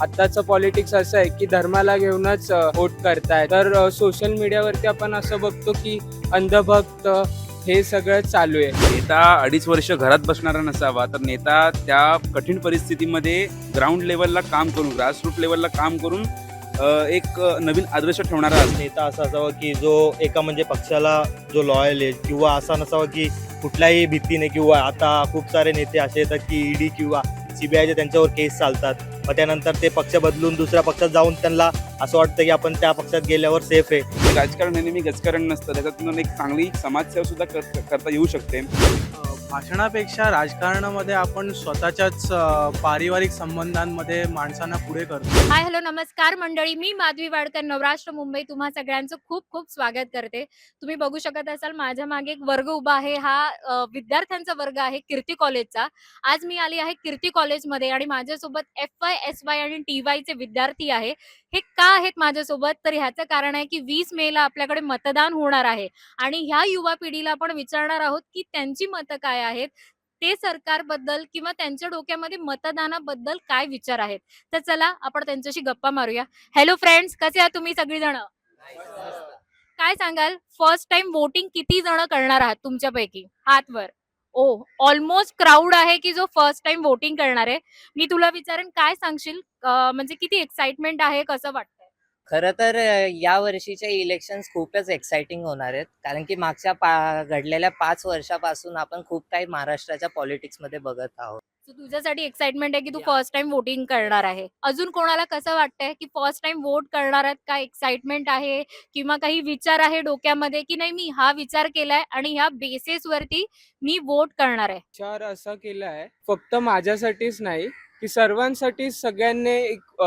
आत्ताचं पॉलिटिक्स असं आहे की धर्माला घेऊनच वोट करताय तर सोशल मीडियावरती आपण असं बघतो की अंधभक्त हे सगळं चालू आहे नेता अडीच वर्ष घरात बसणारा नसावा तर नेता त्या कठीण परिस्थितीमध्ये ग्राउंड लेवलला काम करून ग्रासरूट लेवलला काम करून एक नवीन आदर्श ठेवणारा. नेता असा असावा की जो एका म्हणजे पक्षाला जो लॉयल आहे किंवा असा नसावा की कुठल्याही भीतीने किंवा आता खूप सारे नेते असे येतात की ईडी किंवा सीबीआयचे त्यांच्यावर केस चालतात मग त्यानंतर ते पक्ष बदलून दुसऱ्या पक्षात जाऊन त्यांना असं वाटतं की आपण त्या पक्षात गेल्यावर सेफ आहे. राजकारण हे नेहमी गजकारण नसतं त्याच्यातून एक चांगली समाजसेवा सुद्धा कर- करता येऊ शकते. अ, भाषणापेक्षा राजकारणामध्ये आपण स्वतःच्याच पारिवारिक संबंधांमध्ये माणसांना पुढे करतो. हाय हॅलो नमस्कार मंडळी. मी माधवी वाडकर नवराष्ट्र मुंबई. तुम्हा सगळ्यांचं खूप खूप स्वागत करते. तुम्ही बघू शकत असाल माझ्या मागे एक वर्ग उभा आहे. हा विद्यार्थ्यांचा वर्ग आहे कीर्ती कॉलेजचा. आज मी आली आहे कीर्ती कॉलेजमध्ये आणि माझ्यासोबत एफ वाय एस वाय आणि टी वायचे विद्यार्थी आहे. हे का आहेत माझ्यासोबत? तर ह्याचं कारण आहे की वीस मेला आपल्याकडे मतदान होणार आहे. आणि ह्या युवा पिढीला आपण विचारणार आहोत की त्यांची मतं काय आहेत? ते सरकारबद्दल किंवा त्यांच्या डोक्यामध्ये मतदानाबद्दल काय विचार आहेत? तर चला आपण त्यांच्याशी गप्पा मारूया. हॅलो फ्रेंड्स कसे आहात तुम्ही सगळीजण? काय सांगाल? फर्स्ट टाइम वोटिंग किती जण करणार आहात तुमच्यापैकी? हातवर. ओ ऑलमोस्ट क्राऊड आहे की जो फर्स्ट टाइम वोटिंग करणार आहे. मी तुला विचारेन काय सांगशील? म्हणजे किती एक्साइटमेंट आहे कसं वाटतं? खरं तर या वर्षीचे इलेक्शन्स खूपच एक्साइटिंग होणार आहेत. कारण की मागच्या पा घडलेल्या पाच वर्षापासून आपण खूप काही महाराष्ट्राच्या पॉलिटिक्समध्ये बघत आहोत. So तुझ्यासाठी एक्साइटमेंट आहे की तू फर्स्ट टाइम वोटिंग करणार आहे. अजून कोणाला कसं वाटतंय की फर्स्ट टाइम वोट करणार आहेत? काय एक्साइटमेंट आहे? किंवा काही विचार आहे डोक्यामध्ये की नाही मी हा विचार केलाय आणि ह्या बेसिस वरती मी वोट करणार आहे? विचार असा केला आहे फक्त माझ्यासाठीच नाही की सर्वांसाठी सगळ्यांनी एक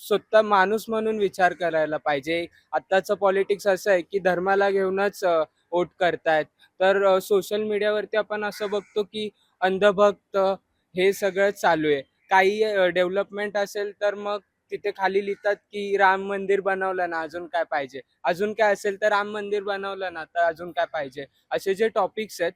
स्वतः माणूस म्हणून विचार करायला पाहिजे. आत्ताचं पॉलिटिक्स असं आहे की धर्माला घेऊनच वोट करतायत. तर सोशल मीडियावरती आपण असं बघतो की अंधभक्त हे सगळं चालू आहे. काही डेव्हलपमेंट असेल तर मग तिथे खाली लिहितात की राम मंदिर बनवलं ना अजून काय पाहिजे? अजून काय असेल तर राम मंदिर बनवलं ना तर अजून काय पाहिजे? असे जे टॉपिक्स आहेत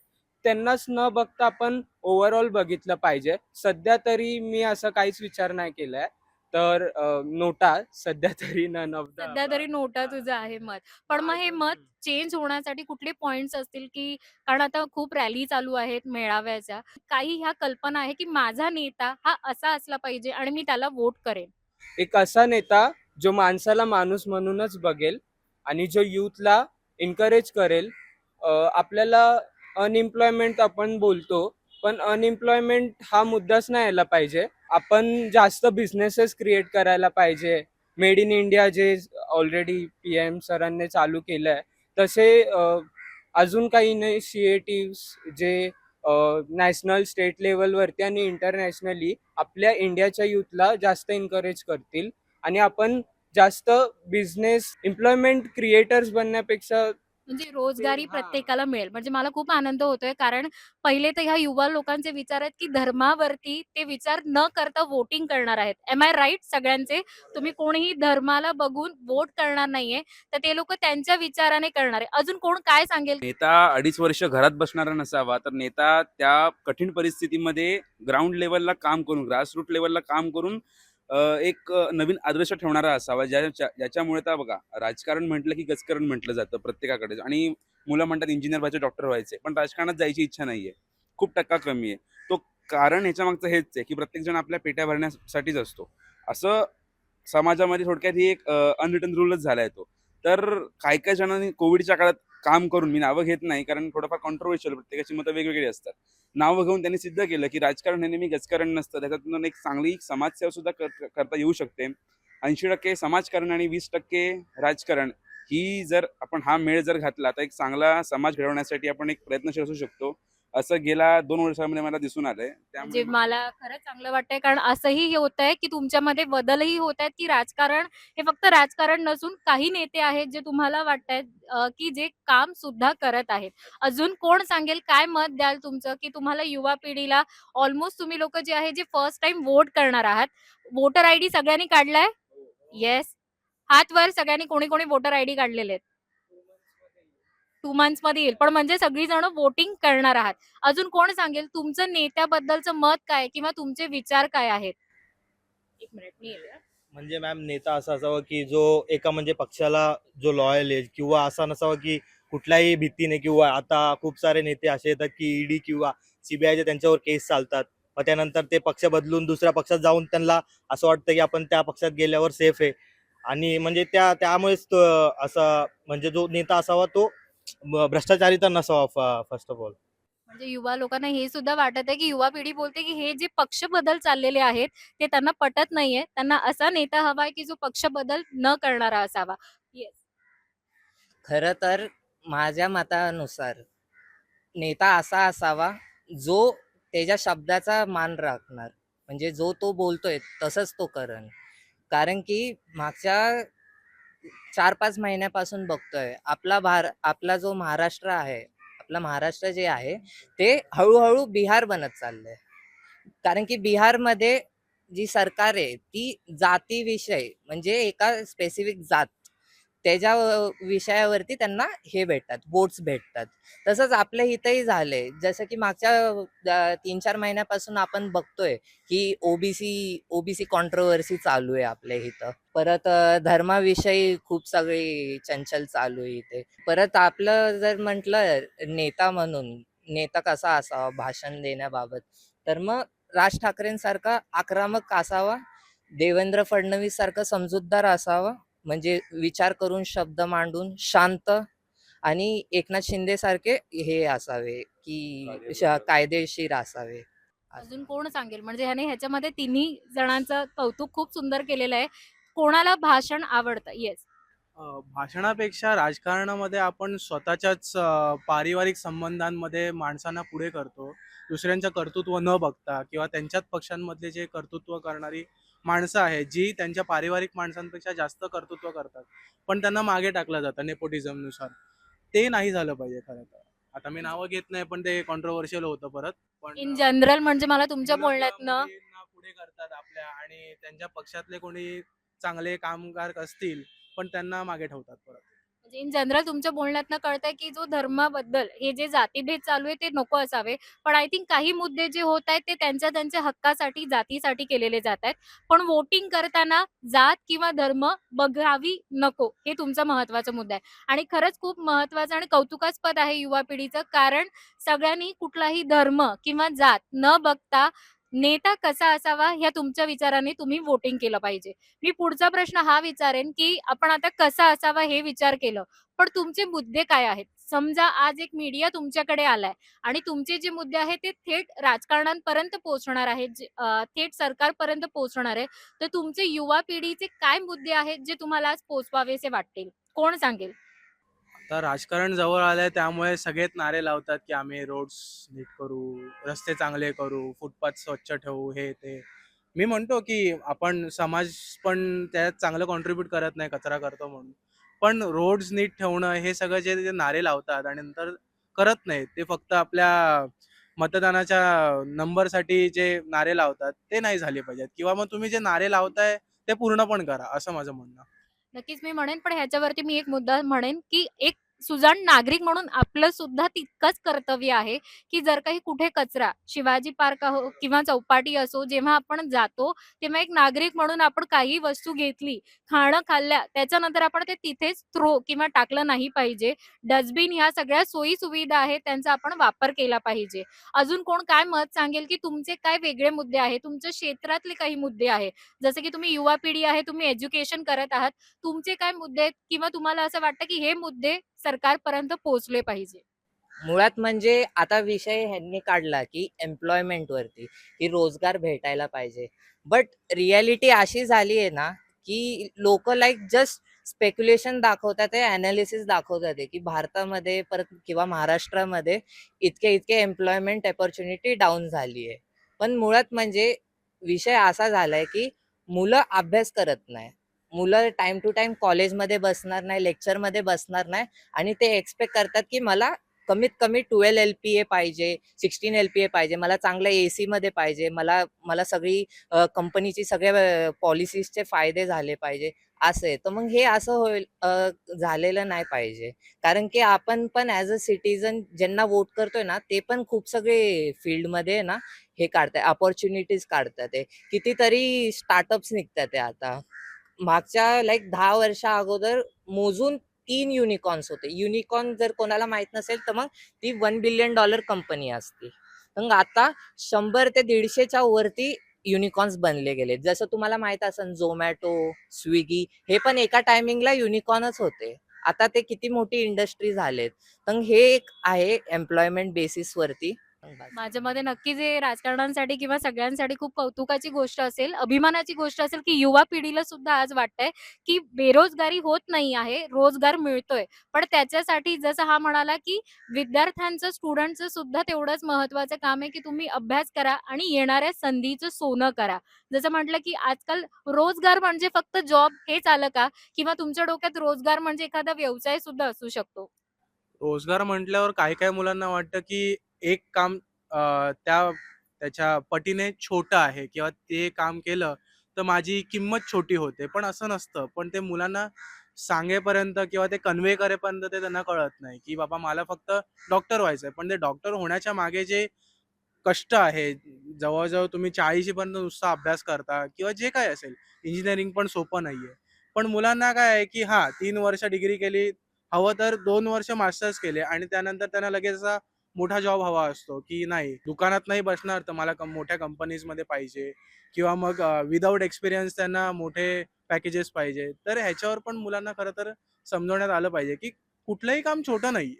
त्यांनाच न बघता आपण ओव्हरऑल बघितलं पाहिजे. सध्या तरी मी असं काहीच विचार नाही केलाय. तर अ, नोटा सध्या तरी नन ऑफ सध्या तरी नोटा तुझं आहे मत. पण मग हे मत चेंज होण्यासाठी कुठले पॉइंट्स असतील की कारण आता खूप रॅली चालू आहेत मेळाव्याच्या. काही ह्या कल्पना आहे की माझा नेता हा असा असला पाहिजे आणि मी त्याला वोट करेन. एक असा नेता जो माणसाला माणूस म्हणूनच बघेल आणि जो युथला एनकरेज करेल. अ, आपल्याला अनएम्प्लॉयमेंट आपण बोलतो पण अनएम्प्लॉयमेंट हा मुद्दाच नाही यायला पाहिजे. आपण जास्त बिझनेसेस क्रिएट करायला पाहिजे. मेड इन इंडिया जे ऑलरेडी पी एम सरांनी चालू केलं आहे तसे अजून काही इनिशिएटिव्स जे नॅशनल स्टेट लेवलवरती आणि इंटरनॅशनली आपल्या इंडियाच्या युथला जास्त एनकरेज करतील. आणि आपण जास्त बिझनेस एम्प्लॉयमेंट क्रिएटर्स बनण्यापेक्षा म्हणजे रोजगारी हा. प्रत्येकाला मिळेल. म्हणजे मला खूप आनंद होतोय कारण पहिले तर ह्या युवा लोकांचे विचार आहेत की धर्मावरती ते विचार न करता वोटिंग करणार आहेत. एम आय राईट सगळ्यांचे? तुम्ही कोणीही धर्माला बघून वोट करणार नाहीये तर ते लोक त्यांच्या विचाराने करणार आहे. अजून कोण काय सांगेल? नेता अडीच वर्ष घरात बसणारा नसावा तर नेता त्या कठीण परिस्थितीमध्ये ग्राउंड लेवलला काम करून ग्रासरूट लेवलला काम करून एक नवीन आदर्श ठेवणारा असावा ज्याच्या ज्याच्यामुळे तर बघा राजकारण म्हटलं की गजकरण म्हटलं जातं प्रत्येकाकडे. आणि मुलं म्हणतात इंजिनियर व्हायचे डॉक्टर व्हायचे पण राजकारणात जायची इच्छा नाहीये. खूप टक्का कमी आहे. तो कारण ह्याच्या मागचं हेच आहे की प्रत्येक जण आपल्या पेट्या भरण्यासाठीच असतो. असं समाजामध्ये थोडक्यात ही एक अनरिटन रूलच झाला आहे तो. तर काही काही जणांनी कोविडच्या काळात काम करून मी नावं घेत नाही कारण थोडंफार कॉन्ट्रोवर्शियल प्रत्येकाची मतं वेगवेगळी असतात. नावं घेऊन त्यांनी सिद्ध केलं की राजकारण हे नेहमी गजकारण नसतं. त्याच्यातून एक चांगली समाजसेवा सुद्धा कर- करता येऊ शकते. ऐंशी टक्के समाजकारण आणि वीस टक्के राजकारण ही जर आपण हा मेळ जर घातला तर एक चांगला समाज घडवण्यासाठी आपण एक प्रयत्नशील असू शकतो. असं गेल्या दोन वर्षामध्ये मला दिसून आलंय. म्हणजे त्यामुळे मला खरंच चांगलं वाटतंय कारण असंही हे होत आहे की तुमच्यामध्ये बदलही होत आहेत की राजकारण हे फक्त राजकारण नसून काही नेते आहेत जे तुम्हाला वाटतायत अं, की जे काम सुद्धा करत आहेत. अजून कोण सांगेल काय मत द्याल तुमचं? की तुम्हाला युवा पिढीला ऑलमोस्ट तुम्ही लोक जे आहे जे फर्स्ट टाइम वोट करणार आहात वोटर आयडी सगळ्यांनी काढलाय? येस हात वर सगळ्यांनी कोणी कोणी वोटर आयडी काढलेले आहेत. टू मंथ्समध्ये येईल. पण म्हणजे सगळी जण वोटिंग करणार आहात. अजून कोण सांगेल? तुमचं नेत्याबद्दलचं मत काय किंवा तुमचे विचार काय आहेत? एक मिनिट मी म्हणजे मॅम नेता असा असावा की जो एका म्हणजे पक्षाला जो लॉयल आहे किंवा असा नसावा की कुठल्याही भीतीने किंवा आता खूप सारे नेते असे येतात की ईडी किंवा सीबीआयचे त्यांच्यावर केस चालतात. मग त्यानंतर ते पक्ष बदलून दुसऱ्या पक्षात जाऊन त्यांना असं वाटतं की आपण त्या पक्षात गेल्यावर सेफ आहे. आणि म्हणजे त्या त्यामुळेच असा म्हणजे जो नेता असावा तो भ्रष्टाचारी तर नसावा फर्स्ट ऑफ ऑल म्हणजे युवा लोकांना हे सुद्धा वाटत आहे की युवा पिढी बोलते की हे जे पक्ष बदल चाललेले आहेत ते त्यांना पटत नाहीये. त्यांना असा नेता हवाय की जो पक्ष बदल न करणारा असावा. येस खरं तर माझ्या मतानुसार नेता असा असावा जो त्याच्या शब्दाचा मान राखणार. म्हणजे जो तो बोलतोय तसंच तो करण. कारण की मागच्या चार पाच महिन्यापासून बघतोय. आपला भार आपला जो महाराष्ट्र आहे आपला महाराष्ट्र जे आहे ते हळूहळू बिहार बनत चाललंय. कारण की बिहारमध्ये जी सरकार आहे ती जातीविषयी म्हणजे एका स्पेसिफिक जात त्याच्या विषयावरती त्यांना हे भेटतात वोट्स भेटतात. तसंच आपल्या इथंही झालंय. जसं की मागच्या तीन चार महिन्यापासून आपण बघतोय की ओबीसी ओबीसी कॉन्ट्रोवर्सी चालू आहे आपल्या इथं परत धर्माविषयी खूप सगळी चंचल चालू आहे इथे. परत आपलं जर म्हटलं नेता म्हणून नेता कसा असावा भाषण देण्याबाबत? तर मग राज ठाकरेंसारखा आक्रमक असावा देवेंद्र फडणवीस सारखा समजूतदार असावा म्हणजे विचार करून शब्द मांडून शांत आणि एकनाथ शिंदे सारखे हे असावे की श- कायदेशीर असावे. अजून कोण सांगेल? म्हणजे ह्याने ह्याच्यामध्ये तिन्ही जणांचं कौतुक खूप सुंदर केलेलं आहे. कोणाला भाषण आवडतं? येस अ, भाषणापेक्षा राजकारणामध्ये आपण स्वतःच्याच अ, पारिवारिक संबंधांमध्ये माणसांना पुढे करतो. दुसऱ्यांचं कर्तृत्व न बघता किंवा त्यांच्याच पक्षांमधले जे कर्तृत्व करणारी माणसं आहेत जी त्यांच्या पारिवारिक माणसांपेक्षा जास्त कर्तृत्व करतात. पण त्यांना मागे टाकलं जातं नेपोटिझमनुसार ते नाही झालं पाहिजे खरं तर. आता मी नावं घेत नाही पण ते कॉन्ट्रोवर्शियल होतं परत. पण इन जनरल म्हणजे मला तुमच्या बोलण्यातनं मुलींना पुढे करतात आपल्या आणि त्यांच्या पक्षातले कोणी चांगले कामगार असतील पण त्यांना मागे ठेवतात परत. म्हणजे इन जनरल तुमच्या बोलण्यातनं कळतंय की जो धर्माबद्दल हे जे जातीभेद चालू आहे ते नको असावे. पण आय थिंक काही मुद्दे जे होत आहेत ते त्यांच्या त्यांच्या हक्कासाठी जातीसाठी केलेले जात आहेत. पण वोटिंग करताना जात किंवा धर्म बघावी नको हे तुमचा महत्त्वाचा मुद्दा आहे. आणि खरंच खूप महत्वाचं आणि कौतुकास्पद आहे युवा पिढीचं कारण सगळ्यांनी कुठलाही धर्म किंवा जात न बघता नेता कसा असावा ह्या तुमच्या विचाराने तुम्ही वोटिंग केलं पाहिजे. मी पुढचा प्रश्न हा विचारेन की आपण आता कसा असावा हे विचार केलं. पण तुमचे मुद्दे काय आहेत? समजा आज एक मीडिया तुमच्याकडे आलाय आणि तुमचे जे मुद्दे आहेत ते थेट राजकारणांपर्यंत पोहोचणार आहेत. थेट सरकारपर्यंत पोहोचणार आहे तर तुमचे युवा पिढीचे काय मुद्दे आहेत जे तुम्हाला आज पोचवावेसे वाटतील? कोण सांगेल? आता राजकारण जवळ आलंय त्यामुळे सगळेच नारे लावतात की आम्ही रोड्स नीट करू रस्ते चांगले करू फुटपाथ स्वच्छ ठेवू हे ते. मी म्हणतो की आपण समाज पण त्यात चांगलं कॉन्ट्रीब्युट करत नाही कचरा करतो म्हणून. पण रोड्स नीट ठेवणं हे सगळं जे नारे लावतात आणि नंतर करत नाहीत ते फक्त आपल्या मतदानाच्या नंबरसाठी जे नारे लावतात ते नाही झाले पाहिजेत. किंवा मग तुम्ही जे नारे लावताय ते पूर्ण पण करा असं माझं म्हणणं. नक्कीच मी म्हणेन पण ह्याच्यावरती मी एक मुद्दा म्हणेन की एक सुजाण नागरिक म्हणून आपलं सुद्धा तितकंच कर्तव्य आहे की जर काही कुठे कचरा शिवाजी पार्क हो किंवा चौपाटी असो जेव्हा आपण जातो तेव्हा एक नागरिक म्हणून आपण काही वस्तू घेतली खाणं खाल्ल्या त्याच्यानंतर आपण ते तिथेच थ्रो किंवा टाकलं नाही पाहिजे. डस्टबिन ह्या सगळ्या सोयी सुविधा आहेत त्यांचा आपण वापर केला पाहिजे. अजून कोण काय मत सांगेल की तुमचे काय वेगळे मुद्दे आहेत? तुमच्या क्षेत्रातले काही मुद्दे आहेत. जसे की तुम्ही युवा पिढी आहे तुम्ही एज्युकेशन करत आहात. तुमचे काय मुद्दे आहेत? किंवा तुम्हाला असं वाटतं की हे मुद्दे सरकारपर्यंत पोहोचले पाहिजे. मुळात म्हणजे आता विषय ह्यांनी काढला की एम्प्लॉयमेंट वरती की रोजगार भेटायला पाहिजे. बट रियालिटी अशी झाली आहे ना की लोक लाईक जस्ट स्पेक्युलेशन दाखवतात आहे अनालिसिस दाखवतात आहे की भारतामध्ये परत किंवा महाराष्ट्रामध्ये इतके इतके एम्प्लॉयमेंट ऑपॉर्च्युनिटी डाऊन झाली आहे. पण मुळात म्हणजे विषय असा झालाय की मुलं अभ्यास करत नाही मुलं टाइम टू टाइम कॉलेजमध्ये बसणार नाही लेक्चरमध्ये बसणार नाही आणि ते एक्सपेक्ट करतात की मला कमीत कमी ट्वेल्व एल पी ए पाहिजे सिक्स्टीन एल पी ए पाहिजे मला चांगलं ए मध्ये पाहिजे मला मला सगळी कंपनीची सगळ्या पॉलिसीजचे फायदे झाले पाहिजे असं आहे. तर मग हे असं होईल झालेलं नाही पाहिजे. कारण की आपण पण ॲज अ सिटीजन ज्यांना वोट करतोय ना ते पण खूप सगळे फील्डमध्ये ना हे काढताय अपॉर्च्युनिटीज काढतात ते. कितीतरी स्टार्टअप्स निघतात आहे आता. मागच्या लाईक दहा वर्षा अगोदर मोजून तीन युनिकॉर्न्स होते. युनिकॉर्न जर कोणाला माहीत नसेल तर मग ती वन बिलियन डॉलर कंपनी असते. मग आता शंभर ते दीडशेच्या वरती युनिकॉर्न्स बनले गेले. जसं तुम्हाला माहीत असेल झोमॅटो स्विगी हे पण एका टायमिंगला युनिकॉर्नच होते. आता ते किती मोठी इंडस्ट्री झालेत. तर हे एक आहे एम्प्लॉयमेंट बेसिस वरती. माझ्या मते नक्कीच हे राजकारणांसाठी किंवा सगळ्यांसाठी खूप कौतुकाची गोष्ट असेल अभिमानाची गोष्ट असेल की युवा पिढीला सुद्धा आज वाटतंय की बेरोजगारी होत नाही आहे रोजगार मिळतोय. पण त्याच्यासाठी जसं हा म्हणाला की विद्यार्थ्यांचं स्टुडंटचं सुद्धा तेवढंच महत्वाचं काम आहे की तुम्ही अभ्यास करा आणि येणाऱ्या संधीचं सोनं करा. जसं म्हटलं की आजकाल रोजगार म्हणजे फक्त जॉब हेच आलं का? किंवा तुमच्या डोक्यात रोजगार म्हणजे एखादा व्यवसाय सुद्धा असू शकतो. रोजगार म्हटल्यावर काही काही मुलांना वाटतं की एक काम त्या त्याच्या पटीने छोटं आहे किंवा ते काम केलं तर माझी किंमत छोटी होते. पण असं नसतं. पण ते मुलांना सांगेपर्यंत किंवा ते कन्वे करेपर्यंत ते त्यांना कळत नाही की बाबा मला फक्त डॉक्टर व्हायचं आहे पण ते डॉक्टर होण्याच्या मागे जे कष्ट आहे जवळजवळ तुम्ही चाळीशीपर्यंत नुसता अभ्यास करता किंवा जे काय असेल इंजिनिअरिंग पण सोपं नाही आहे पण मुलांना काय आहे की हा तीन वर्ष डिग्री केली हवं तर दोन वर्ष मास्टर्स केले आणि त्यानंतर त्यांना लगेच असा मोठा जॉब हवा असतो की नाही? दुकानात नाही बसणार तर मला कं- मोठ्या कंपनीजमध्ये पाहिजे. किंवा मग विदाऊट एक्सपिरियन्स त्यांना मोठे पॅकेजेस पाहिजे. तर ह्याच्यावर पण मुलांना खरं तर समजवण्यात आलं पाहिजे की कुठलंही काम छोटं नाही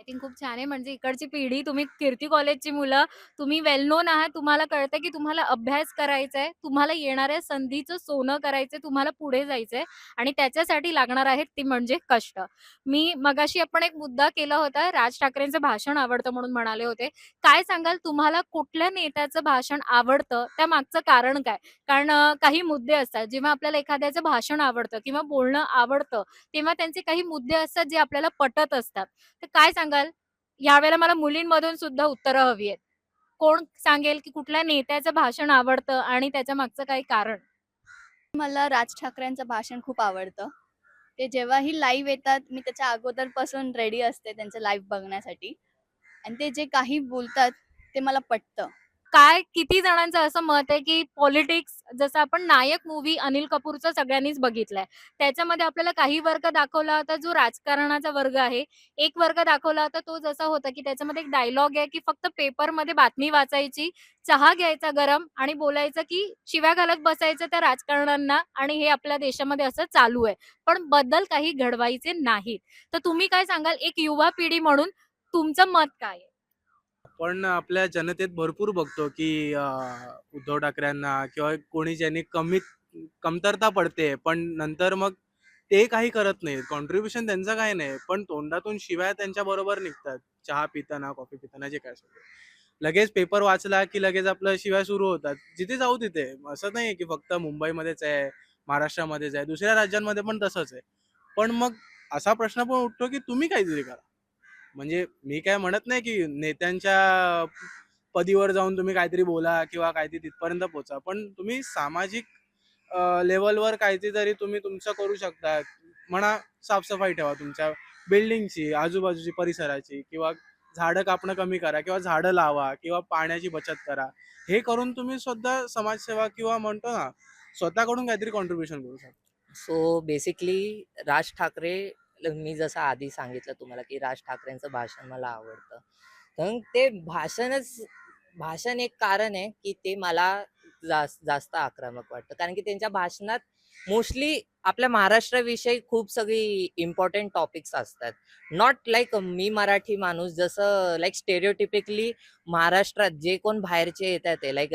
आय थिंक खूप छान आहे. म्हणजे इकडची पिढी तुम्ही कीर्ती कॉलेजची मुलं तुम्ही वेल नोन आहात. तुम्हाला कळतं की तुम्हाला अभ्यास करायचा आहे तुम्हाला येणाऱ्या संधीचं सोनं करायचंय. तुम्हाला पुढे जायचंय. आणि त्याच्यासाठी लागणार आहेत ती म्हणजे कष्ट. मी मगाशी आपण एक मुद्दा केला होता. राज ठाकरेंचं भाषण आवडतं म्हणून म्हणाले होते. काय सांगाल? तुम्हाला कुठल्या नेत्याचं भाषण आवडतं? त्या मागचं कारण काय? कारण काही मुद्दे असतात. जेव्हा आपल्याला एखाद्याचं भाषण आवडतं किंवा बोलणं आवडतं तेव्हा त्यांचे काही मुद्दे असतात जे आपल्याला पटत असतात. तर काय सांगाल? यावेळेला मला मुलींमधून सुद्धा उत्तरं हवी आहेत. कोण सांगेल की कुठल्या नेत्याचं भाषण आवडतं आणि त्याच्या मागचं काही कारण? मला राज ठाकरेंचं भाषण खूप आवडतं. ते जेव्हाही लाईव्ह येतात मी त्याच्या अगोदरपासून रेडी असते त्यांचं लाईव्ह बघण्यासाठी. आणि ते जे काही बोलतात ते मला पटतं. काय किती जणांचं असं मत आहे की पॉलिटिक्स जसं आपण नायक मूवी अनिल कपूरचा सगळ्यांनीच बघितलाय. त्याच्यामध्ये आपल्याला काही वर्ग दाखवला होता जो राजकारणाचा वर्ग आहे. एक वर्ग दाखवला होता तो जसा होता की त्याच्यामध्ये एक डायलॉग आहे की फक्त पेपरमध्ये बातमी वाचायची चहा घ्यायचा गरम आणि बोलायचं की शिव्या घालत बसायचं त्या राजकारण्यांना आणि हे आपल्या देशामध्ये असं चालू आहे. पण बदल काही घडवायचे नाहीत. तर तुम्ही काय सांगाल? एक युवा पिढी म्हणून तुमचं मत काय आहे? पण आपल्या जनतेत भरपूर बघतो की अं, उद्धव ठाकरेंना किंवा कोणी ज्यांनी कमी कमतरता पडते पण नंतर मग ते काही करत नाहीत. कॉन्ट्रीब्युशन त्यांचं काही नाही पण तोंडातून शिवाय त्यांच्या बरोबर निघतात. चहा पिताना कॉफी पिताना जे काय असेल ते. लगेच पेपर वाचला की लगेच आपलं शिवाय सुरू होतात. जिथे जाऊ तिथे. असं नाही की फक्त मुंबईमध्येच आहे महाराष्ट्रामध्येच आहे दुसऱ्या राज्यांमध्ये पण तसंच आहे. पण मग असा प्रश्न पण उठतो की तुम्ही काहीतरी करा. म्हणजे मी काय म्हणत नाही की नेत्यांच्या पदीवर जाऊन तुम्ही काहीतरी बोला किंवा काहीतरी तिथपर्यंत पोचा पण तुम्ही सामाजिक लेवलवर काहीतरी तरी तुम्ही तुमचं करू शकता. म्हणा साफसफाई ठेवा तुमच्या बिल्डिंगची आजूबाजूची परिसराची किंवा झाडं कापणं कमी करा किंवा झाडं लावा किंवा पाण्याची बचत करा. हे करून तुम्ही सुद्धा समाजसेवा किंवा म्हणतो ना स्वतःकडून काहीतरी कॉन्ट्रीब्युशन करू शकता. सो बेसिकली राज ठाकरे मी जसं आधी सांगितलं तुम्हाला की राज ठाकरेंचं भाषण मला आवडतं. तर ते भाषणच भाषण एक कारण आहे की ते मला जास्त जास्त आक्रमक वाटतं. कारण की त्यांच्या भाषणात मोस्टली आपल्या महाराष्ट्राविषयी खूप सगळी इम्पॉर्टंट टॉपिक्स असतात. नॉट लाईक मी मराठी माणूस जसं लाईक स्टेरिओटिपिकली महाराष्ट्रात जे कोण बाहेरचे येतात ते लाईक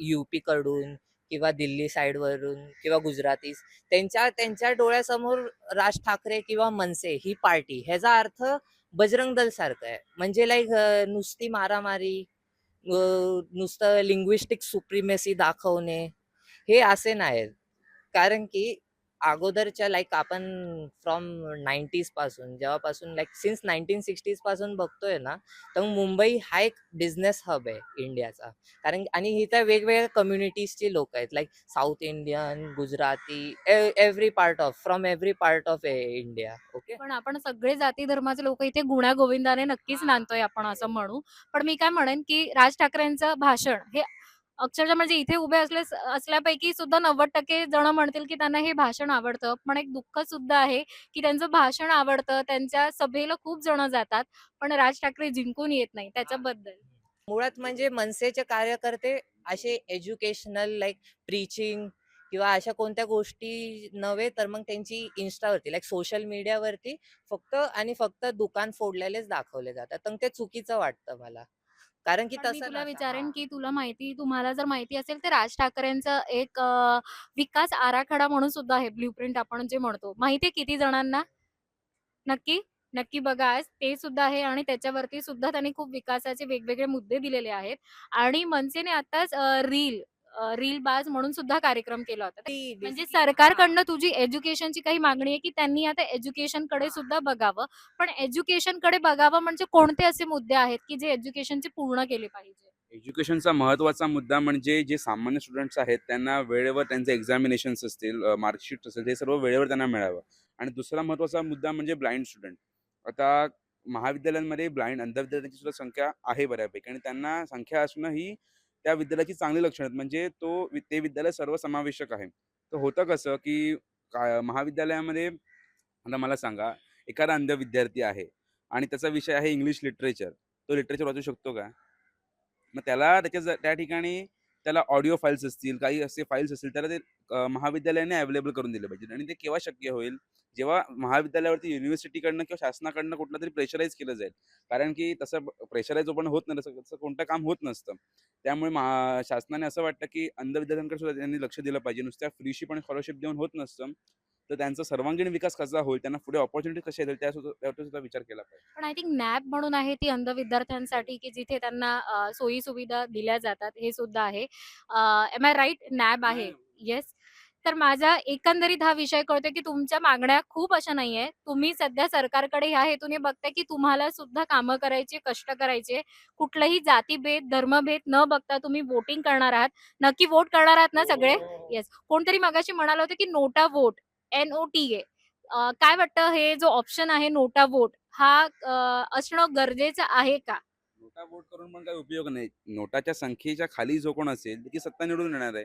युपी कडून किंवा दिल्ली साईडवरून किंवा गुजरातीस त्यांच्या त्यांच्या डोळ्यासमोर राज ठाकरे किंवा मनसे ही पार्टी. ह्याचा अर्थ बजरंग दल सारखं आहे. म्हणजे लाईक नुसती मारामारी नुसतं लिंग्विस्टिक सुप्रिमेसी दाखवणे हे असे नाहीत. कारण की अगोदरच्या लाईक आपण फ्रॉम नाईन्टीजपासून जेव्हापासून लाईक सिन्स नाईन्टीन सिक्स्टीजपासून बघतोय ना तर मुंबई हा एक बिझनेस हब आहे इंडियाचा. कारण आणि इथं वेगवेगळ्या कम्युनिटीजची लोक आहेत like south Indian Gujarati every part of from every part of India okay? पण आपण सगळे जाती धर्माचे लोक इथे गुण्या गोविंदाने नक्कीच नांदतोय आपण असं म्हणू. पण मी काय म्हणेन की राज ठाकरेंचं भाषण हे अक्षरशः म्हणजे इथे उभे असले असल्यापैकी सुद्धा नव्वद टक्के जण म्हणतील की त्यांना हे भाषण आवडतं. पण एक दुःख सुद्धा आहे की त्यांचं भाषण आवडतं त्यांच्या सभेला खूप जण जातात पण राज ठाकरे जिंकून येत नाही त्याच्याबद्दल. मुळात म्हणजे मनसेचे कार्यकर्ते असे एज्युकेशनल लाईक प्रीचिंग किंवा अशा कोणत्या गोष्टी नव्हे तर मग त्यांची इन्स्टावरती लाईक सोशल मीडियावरती फक्त आणि फक्त दुकान फोडलेलेच दाखवले जातात. तर ते चुकीचं वाटतं मला. कारण की पण मी तसं तुला विचारेन. की तुला माहिती तुम्हाला जर माहिती असेल तर राज ठाकरेंचं एक अं, विकास आराखडा म्हणून सुद्धा आहे ब्ल्यूप्रिंट आपण जे म्हणतो. माहितीये किती जणांना? नक्की? नक्की बघा आज. ते सुद्धा आहे आणि त्याच्यावरती सुद्धा त्यांनी खूप विकासाचे वेगवेगळे मुद्दे दिलेले आहेत. आणि मनसेने आताच रील रील बाज म्हणून सुद्धा कार्यक्रम केला होता. म्हणजे सरकारकडनं तुझी एज्युकेशनची काही मागणी आहे की त्यांनी आता एज्युकेशनकडे सुद्धा बघावं? पण एज्युकेशनकडे बघावं म्हणजे कोणते असे मुद्दे आहेत की जे एज्युकेशनचे पूर्ण केले पाहिजे? एज्युकेशनचा महत्त्वाचा मुद्दा म्हणजे जे सामान्य स्टुडंट्स आहेत त्यांना वेळेवर त्यांचे एक्झामिनेशन्स असतील मार्कशीट असेल हे सर्व वेळेवर त्यांना मिळावं. आणि दुसरा महत्त्वाचा मुद्दा म्हणजे ब्लाइंड स्टुडंट. आता महाविद्यालयांमध्ये ब्लाइंड अंधविद्यार्थ्यांची सुद्धा संख्या आहे बऱ्यापैकी आणि त्यांना संख्या असणं ही त्या विद्यालयाची चांगली लक्षणं आहेत. म्हणजे तो ते विद्यालय सर्वसमावेशक आहे. तर होतं कसं की का महाविद्यालयामध्ये आता मला सांगा एखादा अंध विद्यार्थी आहे आणि त्याचा विषय आहे इंग्लिश लिटरेचर. तो लिटरेचर वाचू शकतो का? मग त्याला त्याच्या त्या ठिकाणी त्याला ऑडिओ फाईल्स असतील काही असे फाईल्स असतील त्याला ते महाविद्यालयाने अवेलेबल करून दिले पाहिजे आणि ते केव्हा शक्य होईल? जेव्हा महाविद्यालयावरती युनिव्हर्सिटीकडनं किंवा शासनाकडनं कुठलं तरी प्रेशराईज केलं जाईल. कारण की तसं प्रेशराईज पण होत नाही तसं तसं कोणतं काम होत नसतं. त्यामुळे महा शासनाने असं वाटतं की अंध विद्यार्थ्यांकडे सुद्धा त्यांनी लक्ष दिलं पाहिजे. नुसत्या फ्रीशी पण स्कॉलरशिप देऊन होत नसतं. तर त्यांचा सर्वांगीण विकास कसा होईल त्यांना पुढे ऑपॉर्च्युनिटी कशा येतील त्या सुद्धा विचार केला पाहिजे. पण आय थिंक नॅब म्हणून आहे ती अंध विद्यार्थ्यांसाठी की जिथे त्यांना सोयी सुविधा दिल्या जातात हे सुद्धा आहे. एम आय राईट नॅब आहे. येस तर माझा एकंदरीत हा विषय कळतोय की तुमच्या मागण्या खूप अशा नाहीये. तुम्ही सध्या सरकारकडे ह्या हेतूने बघताय की तुम्हाला सुद्धा कामं करायचे कष्ट करायचे. कुठलंही जातीभेद धर्मभेद न बघता तुम्ही वोटिंग करणार आहात. नक्की वोट करणार आहात ना सगळे? येस कोणतरी मगाशी म्हणालं होतं की NOTA vote N O T A काय वाटतं? हे जो ऑप्शन आहे नोटा वोट हा अ, असणं गरजेचं आहे का? नोटा वोट करून पण काही उपयोग नाही. नोटाच्या संख्येच्या खाली जो कोण असेल ती सत्ता निवडून येणार आहे.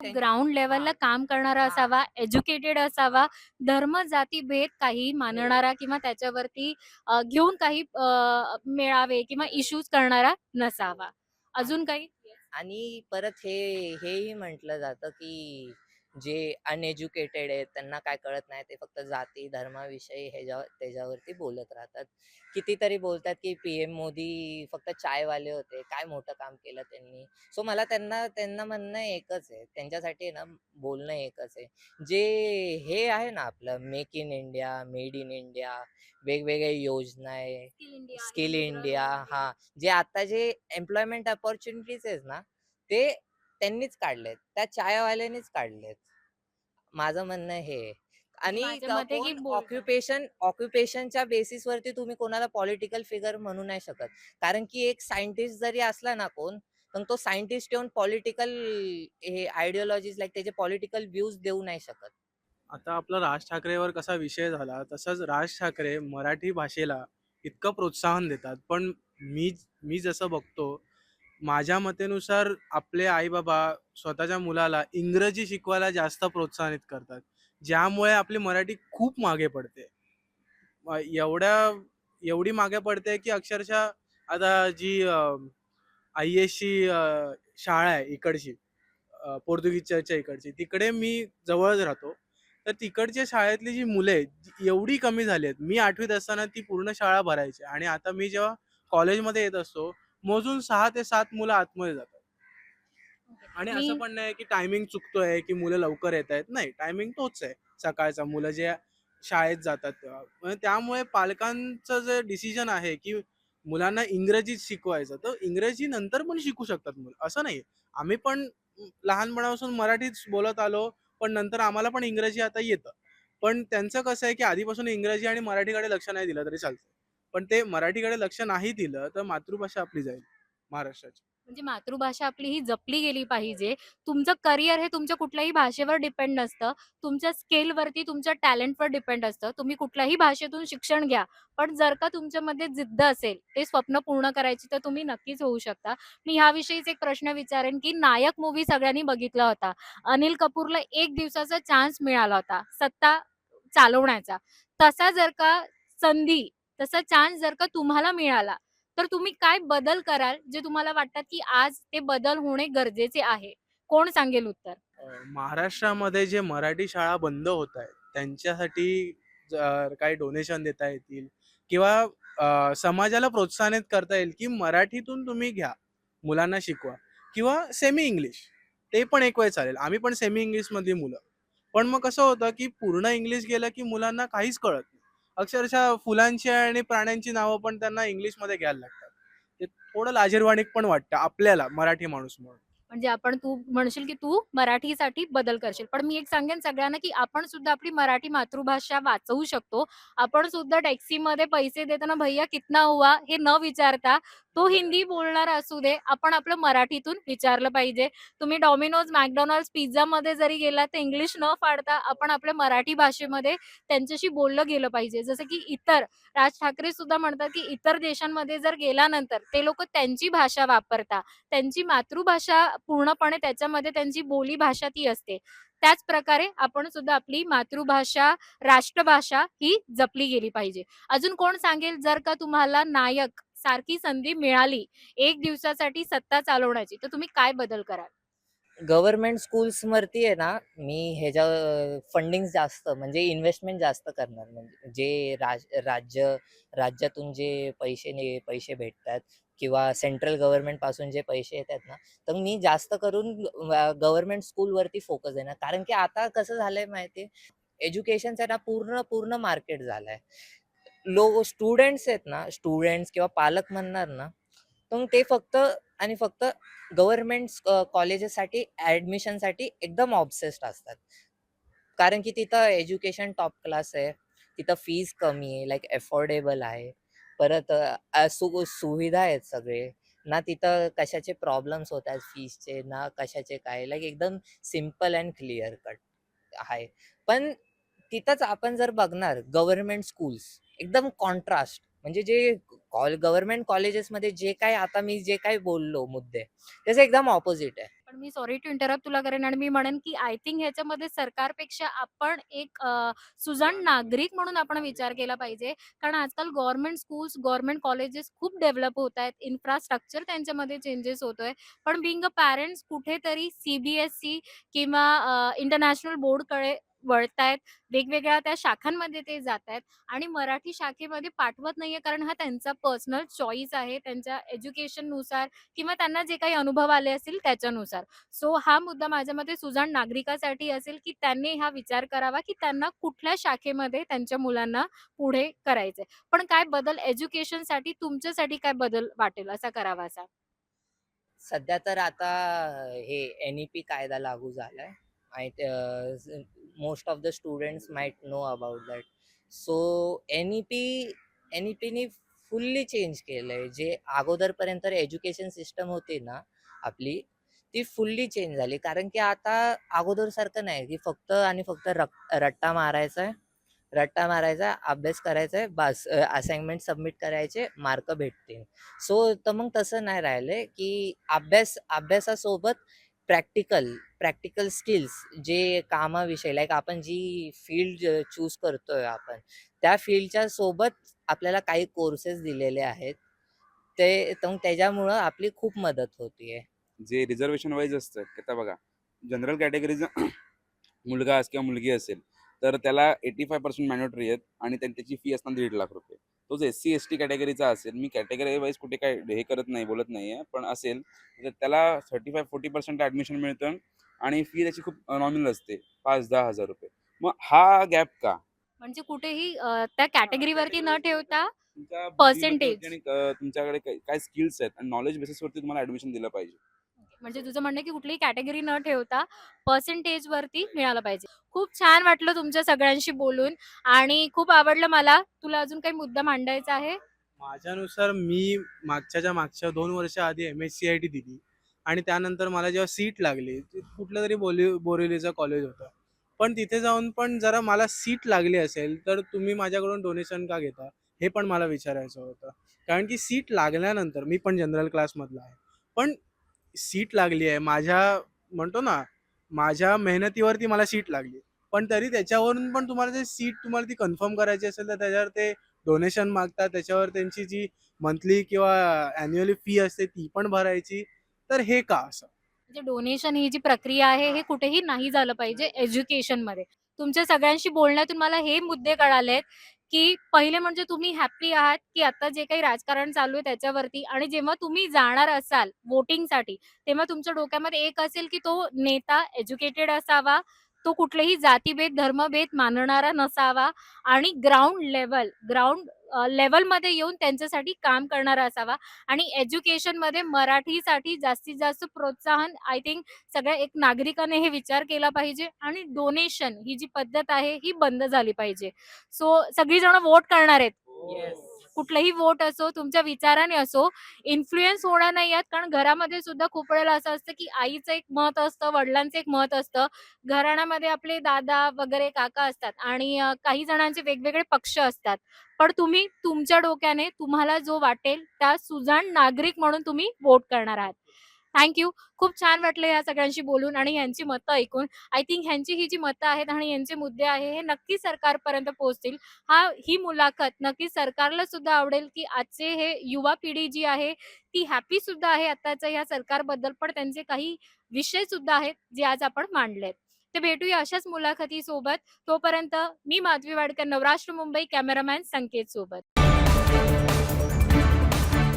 ग्राउंड लेवलला हा. काम करणारा हा. असावा एज्युकेटेड असावा धर्म जाती भेद काही मानणारा किंवा त्याच्यावरती घेऊन काही मेळावे किंवा इश्यूज करणारा नसावा. अजून काही? आणि परत हे हेही म्हटलं जातं की जे अनएज्युकेटेड आहेत त्यांना काय कळत नाही ते फक्त जाती धर्माविषयी ह्याच्या त्याच्यावरती बोलत राहतात. कितीतरी बोलतात की पी एम मोदी फक्त चायवाले होते काय मोठं काम केलं त्यांनी. सो मला त्यांना त्यांना म्हणणं एकच आहे त्यांच्यासाठी ना बोलणं एकच आहे. जे हे आहे ना आपलं make in India made in India वेगवेगळ्या योजना आहे. स्किल इंडिया हा. जे आता जे एम्प्लॉयमेंट अपॉर्च्युनिटीज आहेत ना ते त्यांनीच काढलेत त्या चायवाल्यांनीच काढलेत. माझं म्हणणं हे आहे. आणि ऑक्युपेशन ऑक्युपेशनच्या बेसिसवरती तुम्ही कोणाला पॉलिटिकल फिगर म्हणू नाही शकत. कारण की एक सायंटिस्ट जरी असला ना कोण पण तो सायंटिस्ट येऊन पॉलिटिकल हे आयडिओलॉजीज लाईक त्याचे पॉलिटिकल व्ह्यूज देऊ नाही शकत. आता आपला राज ठाकरेवर कसा विषय झाला तसंच राज ठाकरे मराठी भाषेला इतकं प्रोत्साहन देतात. पण मी मी जसं बघतो माझ्या मतेनुसार आपले आईबाबा स्वतःच्या मुलाला इंग्रजी शिकवायला जास्त प्रोत्साहित करतात. ज्यामुळे आपली मराठी खूप मागे पडते. एवढ्या एवढी मागे पडते की अक्षरशः आता जी आय एसची शाळा आहे इकडची पोर्तुगीजच्या इकडची तिकडे मी जवळच राहतो. तर तिकडच्या शाळेतली जी मुलं आहेत एवढी कमी झाली आहेत. मी आठवीत असताना ती पूर्ण शाळा भरायची आणि आता मी जेव्हा कॉलेजमध्ये येत असतो मोजून सहा ते सात मुलं आतमध्ये जातात. आणि असं पण नाही की टायमिंग चुकतोय की मुलं लवकर येत आहेत. नाही टायमिंग तोच आहे. सकाळचा मुलं जे शाळेत जातात तेव्हा. म्हणजे त्यामुळे पालकांचं जे डिसिजन आहे की मुलांना इंग्रजीत शिकवायचं तर इंग्रजी नंतर पण शिकू शकतात मुलं. असं नाही आम्ही पण लहानपणापासून मराठीत बोलत आलो पण नंतर आम्हाला पण इंग्रजी आता येतं. पण त्यांचं कसं आहे की आधीपासून इंग्रजी आणि मराठीकडे लक्ष नाही दिलं तरी चालतं पण ते मराठीकडे लक्ष नाही दिलं तर मातृभाषा आपली जाईल महाराष्ट्राची. म्हणजे मातृभाषा आपली ही जपली गेली पाहिजे. तुमचं करिअर हे तुमच्या कुठल्याही भाषेवर डिपेंड नसतं. तुमच्या स्केलवरती तुमच्या टॅलेंटवर डिपेंड असतं. तुम्ही कुठल्याही भाषेतून शिक्षण घ्या. पण जर का तुमच्यामध्ये जिद्द असेल ते स्वप्न पूर्ण करायची तर तुम्ही नक्कीच होऊ शकता. मी ह्याविषयीच एक प्रश्न विचारेन की नायक मूवी सगळ्यांनी बघितला होता. अनिल कपूरला एक दिवसाचा चान्स मिळाला होता सत्ता चालवण्याचा. तसा जर का संधी तसा चान्स जर का तुम्हाला मिळाला तर तुम्ही काय बदल कराल जे तुम्हाला वाटतात की आज ते बदल होणे गरजेचे आहे? कोण सांगेल उत्तर? महाराष्ट्रामध्ये जे मराठी शाळा बंद होत आहेत त्यांच्यासाठी जर काही डोनेशन देता येतील किंवा समाजाला प्रोत्साहित करता येईल की मराठीतून तुम्ही घ्या मुलांना शिकवा किंवा सेमी इंग्लिश ते पण एक वेळ चालेल. आम्ही पण सेमी इंग्लिशमधली मुलं. पण मग कसं होतं की पूर्ण इंग्लिश गेलं की मुलांना काहीच कळत नाही. अक्षरशः फुलांची आणि प्राण्यांची नावं पण त्यांना इंग्लिशमध्ये घ्यायला लागतात. ते थोडं लाजीरवाणिक पण वाटतं आपल्याला मराठी माणूस म्हणून. म्हणजे आपण तू म्हणशील की तू मराठीसाठी बदल करशील. पण मी एक सांगेन सगळ्यांना की आपण सुद्धा आपली मराठी मातृभाषा वाचवू शकतो. आपण सुद्धा टॅक्सीमध्ये पैसे देताना भैया कितना हुआ? हे न विचारता तो हिंदी बोलणारा असू दे आपण आपलं मराठीतून विचारलं पाहिजे. तुम्ही डॉमिनोज मॅकडॉनल्ड पिझ्झा मध्ये जरी गेला तर इंग्लिश न फाडता आपण आपल्या मराठी भाषेमध्ये त्यांच्याशी बोललं गेलं पाहिजे. जसं की इतर राज ठाकरे सुद्धा म्हणतात की इतर देशांमध्ये जर गेल्यानंतर ते लोक त्यांची भाषा वापरता त्यांची मातृभाषा पूर्णपणे त्याच्यामध्ये त्यांची बोली भाषा ती असते. त्याच प्रकारे आपण सुद्धा आपली मातृभाषा राष्ट्रभाषा ही जपली गेली पाहिजे. अजून कोण सांगेल जर का तुम्हाला नायक सारखी संधी मिळाली एक दिवसासाठी सत्ता चालवण्याची तर तुम्ही काय बदल कराल? गव्हर्नमेंट स्कूल्सवरती आहे ना मी ह्याच्या फंडिंग जास्त म्हणजे इन्व्हेस्टमेंट जास्त करणार. म्हणजे जे राज राज्य राज्यातून जे पैसे ने पैसे भेटतात किंवा सेंट्रल गव्हर्नमेंटपासून जे पैसे येतात ना तर मी जास्त करून गव्हर्नमेंट स्कूलवरती फोकस देणार. कारण की आता कसं झालंय माहिती एज्युकेशनचं ना पूर्ण पूर्ण मार्केट झालंय. लो स्टुडंट्स आहेत ना स्टुडंट्स किंवा पालक म्हणणार ना तर मग ते फक्त आणि फक्त गव्हर्नमेंट कॉलेजेससाठी ॲडमिशनसाठी एकदम ऑब्सेस्ड असतात. कारण की तिथं एज्युकेशन टॉप क्लास आहे. तिथं फीज कमी आहे लाईक अफोर्डेबल आहे. परत सु सुविधा आहेत सगळे. ना तिथं कशाचे प्रॉब्लेम्स होत आहेत फीजचे ना कशाचे काय. लाईक एकदम सिंपल अँड क्लिअर कट आहे. पण तिथंच आपण जर बघणार गव्हर्नमेंट स्कूल्स एकदम कॉन्ट्रास्ट म्हणजे जे कॉल गव्हर्नमेंट कॉलेजेसमध्ये जे काय आता मी जे काय बोललो मुद्दे त्याचं एकदम ऑपोजिट आहे. पण मी सॉरी टू इंटरप्ट तुला करेन आणि मी म्हणेन की आय थिंक ह्याच्यामध्ये सरकारपेक्षा आपण एक सुजाण नागरिक म्हणून आपण विचार केला पाहिजे. कारण आजकाल गव्हर्नमेंट स्कूल्स गव्हर्नमेंट कॉलेजेस खूप डेव्हलप होत आहेत. इन्फ्रास्ट्रक्चर त्यांच्यामध्ये चेंजेस होतोय. पण बिंग अ पॅरेंट्स कुठेतरी सीबीएसई किंवा इंटरनॅशनल बोर्डकडे वळतायत. वेगवेगळ्या त्या शाखांमध्ये ते जात आहेत आणि मराठी शाखेमध्ये पाठवत नाहीये कारण हा त्यांचा पर्सनल चॉईस आहे. त्यांच्या एज्युकेशननुसार किंवा त्यांना जे काही अनुभव आले असतील त्याच्यानुसार. सो हा मुद्दा माझ्या मते सुजाण नागरिकासाठी असेल की त्यांनी हा विचार करावा की त्यांना कुठल्या शाखेमध्ये त्यांच्या मुलांना पुढे करायचंय. पण काय बदल एज्युकेशनसाठी तुमच्यासाठी काय बदल वाटेल असा करावा असा सध्या तर आता हे एन ई पी कायदा लागू झालाय. माहिती most of the students might know about that so N E P N E पीनी फुल्ली चेंज केलंय. जे अगोदरपर्यंत एज्युकेशन सिस्टम होती ना आपली ती फुल्ली चेंज झाली. कारण की आता अगोदर सारखं नाही की फक्त आणि फक्त रक रट्टा मारायचा आहे रट्टा मारायचा अभ्यास करायचा आहे बस असाइनमेंट सबमिट करायचे मार्क भेटतील. सो तर मग तसं नाही राहिलंय की अभ्यास अभ्यासासोबत प्रॅक्टिकल प्रॅक्टिकल स्किल्स जे कामाविषयी लाईक आपण जी फील्ड चूज करतोय आपण त्या फील्डच्या सोबत आपल्याला काही कोर्सेस दिलेले आहेत. ते तर मग त्याच्यामुळं आपली खूप मदत होतीये. जे रिझर्वेशन वाईज असतं की आता बघा जनरल कॅटेगरीचा मुलगा अस किंवा मुलगी असेल तर त्याला एटी फाय पर्सेंट मॅन्युटरी आहेत आणि त्यां- त्याची फी असणार दीड लाख रुपये. तोच एस सी एस टी कॅटेगरीचा असेल मी कॅटेगरी वाईज कुठे काय हे करत नाही बोलत नाही आहे पण असेल तर त्याला thirty five forty percent admission मिळतं. आणि फी त्याची खूप नॉमिनल असते. पाच दहा हजार रुपये. मग हा गॅप का? म्हणजे कुठेही त्या कॅटेगरीवरती न ठेवता अं, तुमच्याकडे काय- स्किल्स आहेत आणि नॉलेज बेसिसवरती तुम्हाला ऍडमिशन दिलं पाहिजे. म्हणजे तुझं म्हणणं आहे की कुठलीही कॅटेगरी न ठेवता पर्सेंटेज वरती मिळालं पाहिजे. खूप छान वाटलं तुमच्या सगळ्यांशी बोलून आणि खूप आवडलं मला. तुला अजून काही मुद्दा मांडायचा आहे? माझ्यानुसार मी मागच्याच्या मागच्या दोन वर्ष आधी M S C I T दिली आणि त्यानंतर मला जेव्हा सीट लागली कुठलं तरी बोली बोरिवलीचं कॉलेज होतं. पण तिथे जाऊन पण जरा मला सीट लागली असेल तर तुम्ही माझ्याकडून डोनेशन का घेता? हे पण मला विचारायचं होतं. कारण की सीट लागल्यानंतर मी पण जनरल क्लासमधला आहे. पण सीट लागली आहे. माझ्या म्हणतो ना माझ्या मेहनतीवरती मला सीट लागली. पण तरी त्याच्यावरून पण तुम्हाला जे सीट तुम्हाला ती कन्फर्म करायची असेल तर त्याच्यावर ते डोनेशन मागतात. त्याच्यावर त्यांची जी मंथली किंवा अॅन्युअली फी असते ती पण भरायची. तर हे का असं? म्हणजे डोनेशन ही जी प्रक्रिया आहे हे कुठेही नाही झालं पाहिजे एज्युकेशनमध्ये. तुमच्या सगळ्यांशी बोलण्यातून मला हे मुद्दे कळाले की पहिले म्हणजे तुम्ही हॅप्पी आहात की आता जे काही राजकारण चालू आहे त्याच्यावरती आणि जेव्हा तुम्ही जाणार असाल वोटिंगसाठी तेव्हा तुमच्या डोक्यामध्ये एक असेल की तो नेता एज्युकेटेड असावा तो कुठलेही जातीभेद धर्मभेद मानणारा नसावा आणि ग्राउंड लेवल ग्राउंड लेवलमध्ये येऊन त्यांच्यासाठी काम करणारा असावा. आणि एज्युकेशनमध्ये मराठीसाठी जास्तीत जास्त प्रोत्साहन आय थिंक सगळ्या एक नागरिकाने हे विचार केला पाहिजे आणि डोनेशन ही जी पद्धत आहे ही बंद झाली पाहिजे. सो सगळीजण वोट करणार आहेत. कुठलंही वोट असो तुमच्या विचाराने असो इन्फ्लुएन्स होणार नाही आहेत कारण घरामध्ये सुद्धा खूप वेळेला असं असतं की आईचं एक मत असतं वडिलांचं एक मत असतं. घराण्यामध्ये आपले दादा वगैरे काका असतात आणि काही जणांचे वेगवेगळे पक्ष असतात. पण तुम्ही तुमच्या डोक्याने तुम्हाला जो वाटेल त्या सुजाण नागरिक म्हणून तुम्ही वोट करणार आहात. थँक्यू खूप छान वाटलं या सगळ्यांशी बोलून आणि यांची मतं ऐकून. आय थिंक ह्यांची ही जी मतं आहेत आणि यांचे मुद्दे आहे हे नक्की सरकारपर्यंत पोहोचतील. हा ही मुलाखत नक्की सरकारला सुद्धा आवडेल की आजचे हे युवा पिढी जी आहे ती हॅपी सुद्धा आहे आताच्या या सरकारबद्दल पण त्यांचे काही विषय सुद्धा आहेत जे आज आपण मांडलेत. ते भेटूया अशाच मुलाखती सोबत तोपर्यंत मी माधवी वाडकर नवराष्ट्र मुंबई कॅमेरामॅन संकेत सोबत